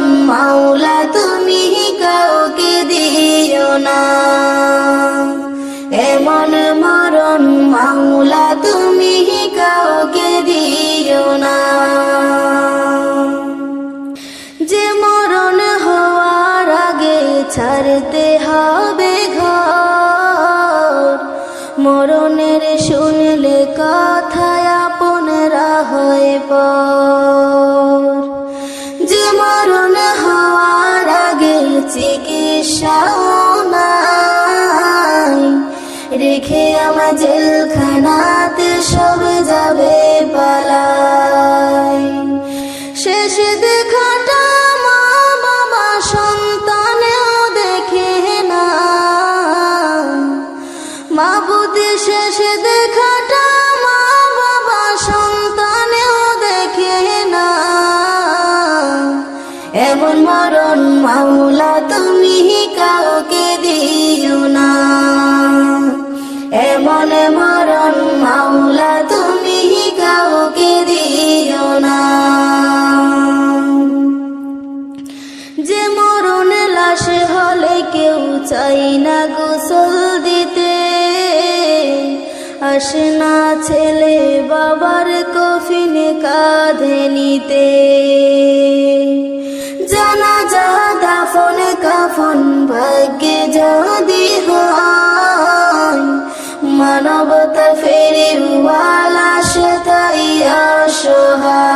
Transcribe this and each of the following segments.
মাওলা, তুমি কাউকে দিও না। এমন মরণ, মাওলা, তুমি কাউকে দিও না। যে মরণ হওয়ার আগে ছাড়তে হবে ঘর। মরণের শুনলে কথায় আপনরা হয়ে পর। রেখে আমার জেলখানাতে সব যাবে পালাই শেষ দেখাটা মা বাবা সন্তানেও দেখে না। মা বুদ্ধি শেষ দেখাটা মা বাবা সন্তানেও দেখে না। এমন মরণ মাওলা তুমি কাউকে দিও না। চাই না গোসল দিতে। আসে না ছেলে বাবার কফিনে কাঁধে নিতে। জানা যা দাফন, কাফন, ভাগ্যে যদি হয়, মানবতা ফেরে ওয়ালাশ তাই অসহায়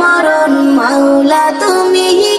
মরণ মাওলা তুমি।